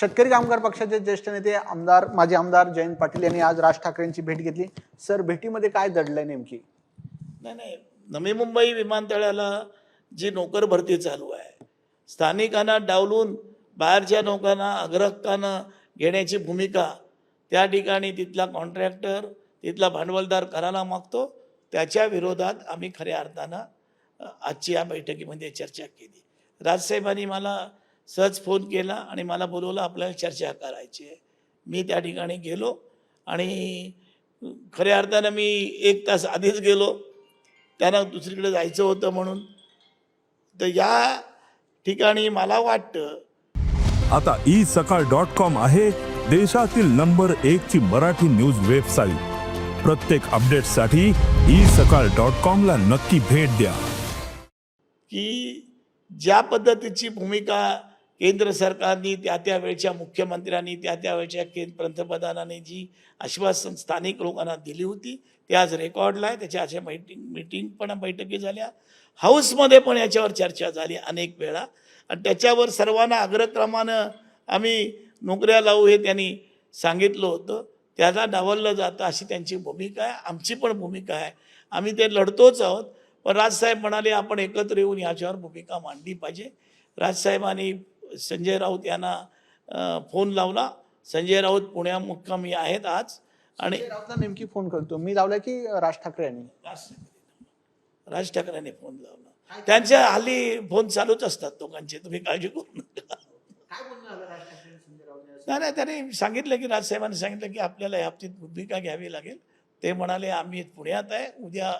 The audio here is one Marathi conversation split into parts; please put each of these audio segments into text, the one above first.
शेतकरी कामगार पक्षाचे ज्येष्ठ नेते आमदार माजी आमदार जयंत पाटील यांनी आज राज ठाकरेंची भेट घेतली. सर भेटीमध्ये काय दडलंय नेमकी? नाही नाही. नवी मुंबई विमानतळाला जी नोकर भरती चालू आहे स्थानिकांना डावलून बाहेरच्या लोकांना अग्रहकांना घेण्याची भूमिका त्या ठिकाणी तिथला कॉन्ट्रॅक्टर तिथला भांडवलदार करायला मागतो त्याच्या विरोधात आम्ही खऱ्या अर्थानं आजची या बैठकीमध्ये चर्चा केली. राजसाहेबांनी मला सहज फोन केला आणि मला बोलवलं आपल्याला चर्चा करायची आहे. मी त्या ठिकाणी गेलो आणि खऱ्या अर्थानं मी एक तास आधीच गेलो. त्यांना दुसरीकडे जायचं होतं म्हणून. तर या ठिकाणी मला वाटतं आता ई सकाळ डॉट कॉम आहे देशातील नंबर एक ची मराठी न्यूज वेबसाईट. प्रत्येक अपडेटसाठी ई सकाळ डॉट कॉम ला नक्की भेट द्या. की ज्या पद्धतीची भूमिका केंद्र सरकारनी त्या त्या वेळच्या मुख्यमंत्र्यांनी त्या त्या वेळच्या पंतप्रधानांनी जी आश्वासन स्थानिक लोकांना दिली होती ते आज रेकॉर्डला आहे. त्याच्या अशा मीटिंग मीटिंग पण बैठकी झाल्या. हाऊसमध्ये पण याच्यावर चर्चा झाली अनेक वेळा. आणि त्याच्यावर सर्वांना अग्रक्रमानं आम्ही नोकऱ्या लावू हे त्यांनी सांगितलं होतं. त्याला डावललं जातं अशी त्यांची भूमिका आहे. आमची पण भूमिका आहे. आम्ही ते लढतोच आहोत. पण राजसाहेब म्हणाले आपण एकत्र येऊन याच्यावर भूमिका मांडली पाहिजे. राजसाहेबांनी संजय राऊत यांना फोन लावला. संजय राऊत पुण्या मुक्कामी आहेत आज. आणि राऊतला नेमकी फोन करतो. मी लावलाय की राज ठाकरे यांनी? राज राज ठाकरेंनी फोन लावला. त्यांच्या हल्ली फोन चालूच असतात दोघांचे. तुम्ही काळजी करू नका. नाही नाही त्याने सांगितलं की राजसाहेबांनी सांगितलं की आपल्याला या बाबतीत भूमिका घ्यावी लागेल. ते म्हणाले आम्ही पुण्यात आहे. उद्या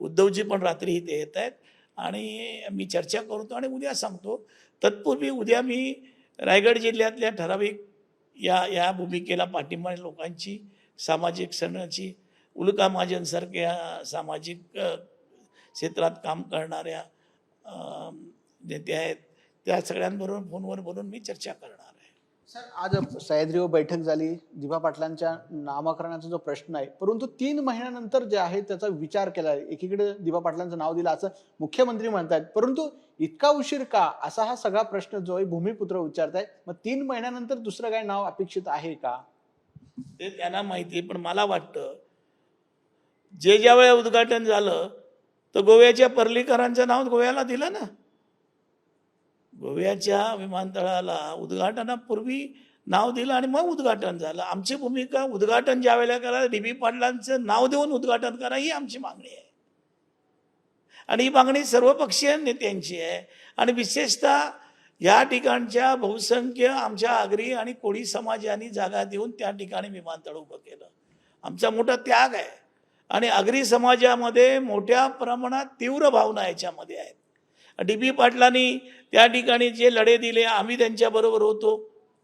उद्धवजी पण रात्री इथे येत आहेत. आणि मी चर्चा करतो आणि उद्या सांगतो तत्पूर्वी उद्या मी रायगड जिल्ह्यातल्या ठराविक या या भूमिकेला पाठिंबा लोकांची सामाजिक सणाची उल्का महाजनसारख्या सामाजिक क्षेत्रात काम करणाऱ्या नेते आहेत त्या सगळ्यांबरोबर फोनवर बोलून मी चर्चा करणार. सर आज सह्याद्रीवर बैठक झाली. दिभा पाटलांच्या नामकरणाचा जो प्रश्न आहे परंतु तीन महिन्यानंतर जे आहे त्याचा विचार केला एकीकडे दिभा पाटलांचं नाव दिलं असं मुख्यमंत्री म्हणतायत परंतु इतका उशीर का? असा हा सगळा प्रश्न जो आहे भूमिपुत्र विचारताय मग तीन महिन्यानंतर दुसरं काय नाव अपेक्षित आहे का? ते त्यांना माहिती पण मला वाटतं जे ज्या वेळेला उद्घाटन झालं तर गोव्याच्या पर्लीकरांचं नाव गोव्याला दिलं ना? गोव्याच्या विमानतळाला उद्घाटनापूर्वी नाव दिलं आणि मग उद्घाटन झालं. आमची भूमिका उद्घाटन ज्या वेळेला करा डी बी पाटलांचं नाव देऊन उद्घाटन करा ही आमची मागणी आहे. आणि ही मागणी सर्वपक्षीय नेत्यांची आहे. आणि विशेषतः या ठिकाणच्या बहुसंख्य आमच्या आगरी आणि कोळी समाजाने जागा देऊन त्या ठिकाणी विमानतळ उभं केलं. आमचा मोठा त्याग आहे. आणि आगरी समाजामध्ये मोठ्या प्रमाणात तीव्र भावना याच्यामध्ये आहेत. डी पी पाटलांनी त्या ठिकाणी जे लढे दिले आम्ही त्यांच्याबरोबर होतो.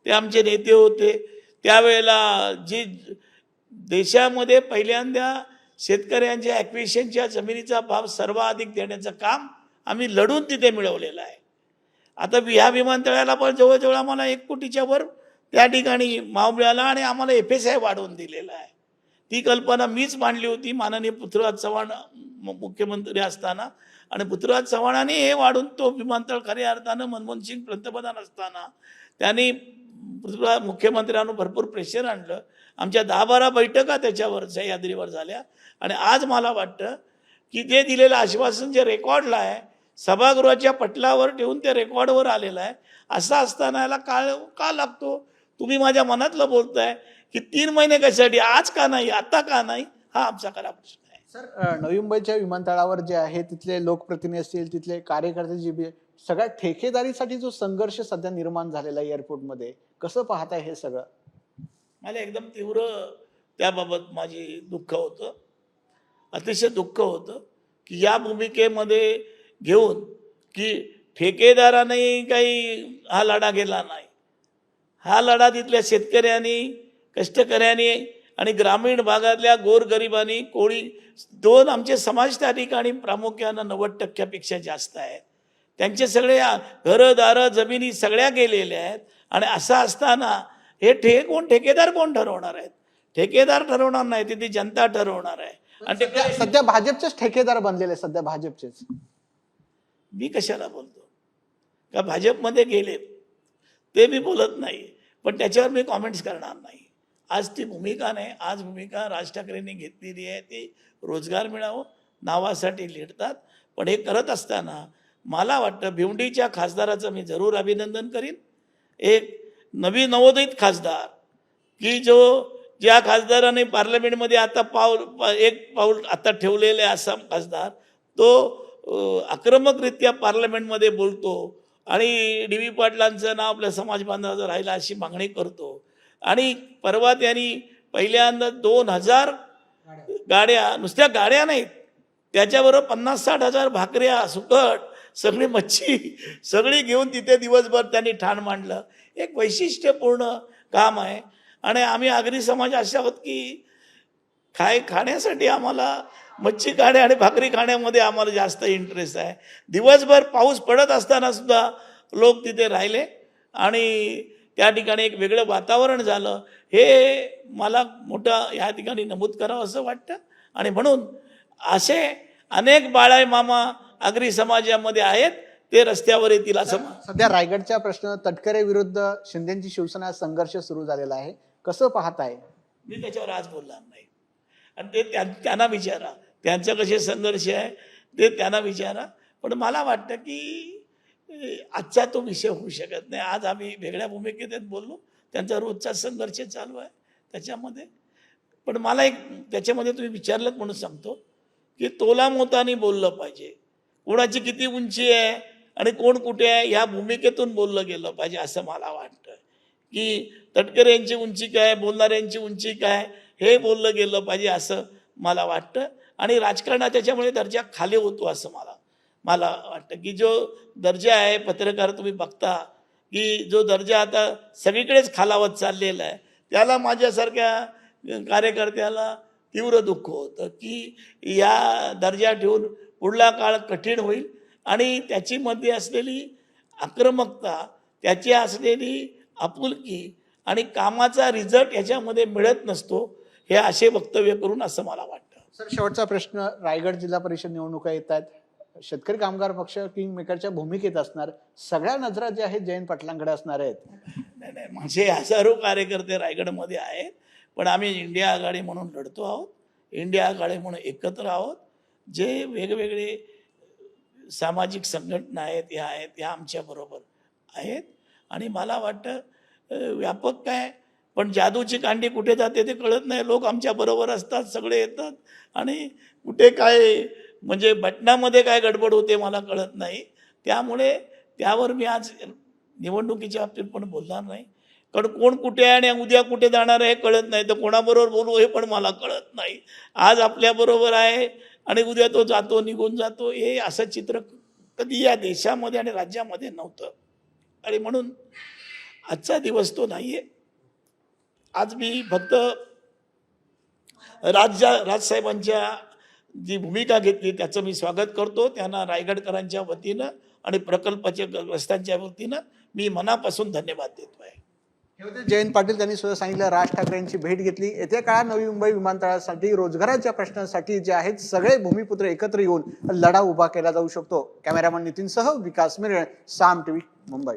ते आमचे नेते होते. त्यावेळेला जी देशामध्ये पहिल्यांदा शेतकऱ्यांच्या ॲक्विशनच्या जमिनीचा भाव सर्वाधिक देण्याचं काम आम्ही लढून तिथे मिळवलेलं आहे. आता ह्या विमानतळाला पण जवळजवळ आम्हाला एक कोटीच्या वर त्या ठिकाणी माव मिळाला आणि आम्हाला एफ एस आय वाढवून दिलेला आहे. ती कल्पना मीच मांडली होती. माननीय पृथ्वीराज चव्हाण मुख्यमंत्री असताना. आणि पृथ्वीराज चव्हाणांनी हे वाढून तो विमानतळ खऱ्या अर्थानं मनमोहन सिंग पंतप्रधान असताना त्यांनी पृथ्वीराज मुख्यमंत्र्यांवर भरपूर प्रेशर आणलं. आमच्या दहा बारा बैठका त्याच्यावर सह्याद्रीवर झाल्या. आणि आज मला वाटतं की ते दिलेलं आश्वासन जे रेकॉर्डला आहे सभागृहाच्या पटलावर ठेवून ते रेकॉर्डवर आलेलं आहे असं असताना याला काळ का लागतो. तुम्ही माझ्या मनातलं बोलताय की तीन महिने कशासाठी आज का नाही आता का नाही हा आमचा खरा प्रश्न सर नवी मुंबईच्या विमानतळावर जे आहे तिथले लोकप्रतिनिधी असतील तिथले कार्यकर्ते जे बी सगळ्या ठेकेदारीसाठी जो संघर्ष सध्या निर्माण झालेला आहे एअरपोर्टमध्ये कसं पाहताय हे सगळं? मला एकदम तीव्र त्याबाबत माझी दुःख होतं. अतिशय दुःख होतं की या भूमिकेमध्ये घेऊन की ठेकेदाराने काही हा लढा गेला नाही. हा लढा तिथल्या शेतकऱ्यांनी कष्टकऱ्यांनी आणि ग्रामीण भागातल्या गोरगरिबांनी कोळी दोन आमचे समाज त्या ठिकाणी प्रामुख्यानं नव्वद टक्क्यापेक्षा जास्त आहेत. त्यांचे सगळे घरं दारं जमिनी सगळ्या गेलेल्या आहेत. आणि असं असताना हे ठे कोण ठेकेदार कोण ठरवणार आहेत? ठेकेदार ठरवणार नाही तिथे जनता ठरवणार आहे. आणि ते सध्या- सध्या भाजपचेच ठेकेदार बनलेले सध्या भाजपचेच. मी कशाला बोलतो? का भाजपमध्ये गेले? ते मी बोलत नाही. पण त्याच्यावर मी कॉमेंट्स करणार नाही. आज ती भूमिका नाही आज भूमिका राज ठाकरेंनी घेतलेली आहे ती रोजगार मिळावं नावासाठी लिहितात. पण हे करत असताना मला वाटतं भिवंडीच्या खासदाराचं मी जरूर अभिनंदन करीन. एक नवी नवोदित खासदार की जो ज्या खासदाराने पार्लमेंटमध्ये आता पाऊल एक पाऊल आता ठेवलेले आसाम खासदार तो आक्रमकरित्या पार्लमेंटमध्ये बोलतो आणि डी व्ही पाटलांचं नाव आपल्या समाज बांधवाचं राहिलं अशी मागणी करतो. आणि परवा त्यांनी पहिल्यांदा दोन हजार गाड्या नुसत्या गाड्या नाहीत त्याच्याबरोबर पन्नास साठ हजार भाकऱ्या सुकट सगळी मच्छी सगळी घेऊन तिथे दिवसभर त्यांनी ठाण मांडलं. एक वैशिष्ट्यपूर्ण काम आहे. आणि आम्ही आगरी समाज असे आहोत की खाय खाण्यासाठी आम्हाला मच्छी खाणे आणि भाकरी खाण्यामध्ये आम्हाला जास्त इंटरेस्ट आहे. दिवसभर पाऊस पडत असताना सुद्धा लोक तिथे राहिले. आणि त्या ठिकाणी एक वेगळं वातावरण झालं. हे मला मोठं या ठिकाणी नमूद करावं असं वाटतं. आणि म्हणून असे अनेक बाळाय मामा आगरी समाजामध्ये आहेत ते रस्त्यावर येतील असं सध्या रायगडचा प्रश्न तटकरे विरुद्ध शिंदेची शिवसेना संघर्ष सुरू झालेला आहे. कसं पाहताय? मी त्याच्यावर आज बोलणार नाही. आणि ते त्या त्यांना विचारा. त्यांचं कसे संघर्ष आहे ते त्यांना विचारा. पण मला वाटतं की आजचा तो विषय होऊ शकत नाही. आज आम्ही वेगळ्या भूमिकेत बोललो. त्यांचा रोजचा संघर्ष चालू आहे. त्याच्यामध्ये पण मला एक त्याच्यामध्ये तुम्ही विचारलं म्हणून सांगतो की तोला मोतानी बोललं पाहिजे. कोणाची किती उंची आहे आणि कोण कुठे आहे ह्या भूमिकेतून बोललं गेलं पाहिजे असं मला वाटतं. की तटकरे यांची उंची काय बोलणाऱ्यांची उंची काय हे बोललं गेलं पाहिजे असं मला वाटतं. आणि राजकारणात त्याच्यामुळे दर्जा खाली होतो असं मला मला वाटतं की जो दर्जा आहे पत्रकार तुम्ही बघता की जो दर्जा आता सगळीकडेच खालावत चाललेला आहे त्याला माझ्यासारख्या कार्यकर्त्याला तीव्र दुःख होतं की या दर्जा ठेवून पुढला काळ कठीण होईल आणि त्याची मध्ये असलेली आक्रमकता त्याची असलेली आपुलकी आणि कामाचा रिझल्ट याच्यामध्ये मिळत नसतो हे असे वक्तव्य करून असं मला वाटतं. सर शेवटचा प्रश्न रायगड जिल्हा परिषद निवडणुका येत आहेत. शेतकरी कामगार पक्ष किंग मेकरच्या भूमिकेत असणार. सगळ्या नजरा ज्या आहेत जयंत पाटलांकडे असणार आहेत. नाही नाही माझे हजारो कार्यकर्ते रायगडमध्ये आहेत पण आम्ही इंडिया आघाडी म्हणून लढतो आहोत. इंडिया आघाडी म्हणून एकत्र आहोत. जे वेगवेगळे सामाजिक संघटना आहेत ह्या आहेत ह्या आमच्याबरोबर आहेत. आणि मला वाटतं व्यापक काय पण जादूची कांडी कुठे जाते ते कळत नाही. लोक आमच्याबरोबर असतात सगळे येतात. आणि कुठे काय म्हणजे बटनामध्ये काय गडबड होते मला कळत नाही. त्यामुळे त्यावर मी आज निवडणुकीच्या बाबतीत पण बोलणार नाही. कारण कोण कुठे आहे आणि उद्या कुठे जाणार आहे हे कळत नाही. तर कोणाबरोबर बोलू हे पण मला कळत नाही. आज आपल्याबरोबर आहे आणि उद्या तो जातो निघून जातो. हे असं चित्र कधी या देशामध्ये आणि राज्यामध्ये नव्हतं. आणि म्हणून आजचा दिवस तो नाही आहे आज मी फक्त राज्या राजसाहेबांच्या जी भूमिका घेतली त्याचं मी स्वागत करतो. त्यांना रायगडकरांच्या वतीनं आणि प्रकल्पाच्या ग्रस्तांच्या वतीनं मी मनापासून धन्यवाद देतो आहे. हे होते जयंत पाटील त्यांनी सुद्धा सांगितलं राज ठाकरेंची भेट घेतली. येत्या काळात नवी मुंबई विमानतळासाठी रोजगाराच्या प्रश्नांसाठी जे आहेत सगळे भूमिपुत्र एकत्र येऊन लढा उभा केला जाऊ शकतो. कॅमेरामन नितीनसह विकास मिरळ साम टीव्ही मुंबई.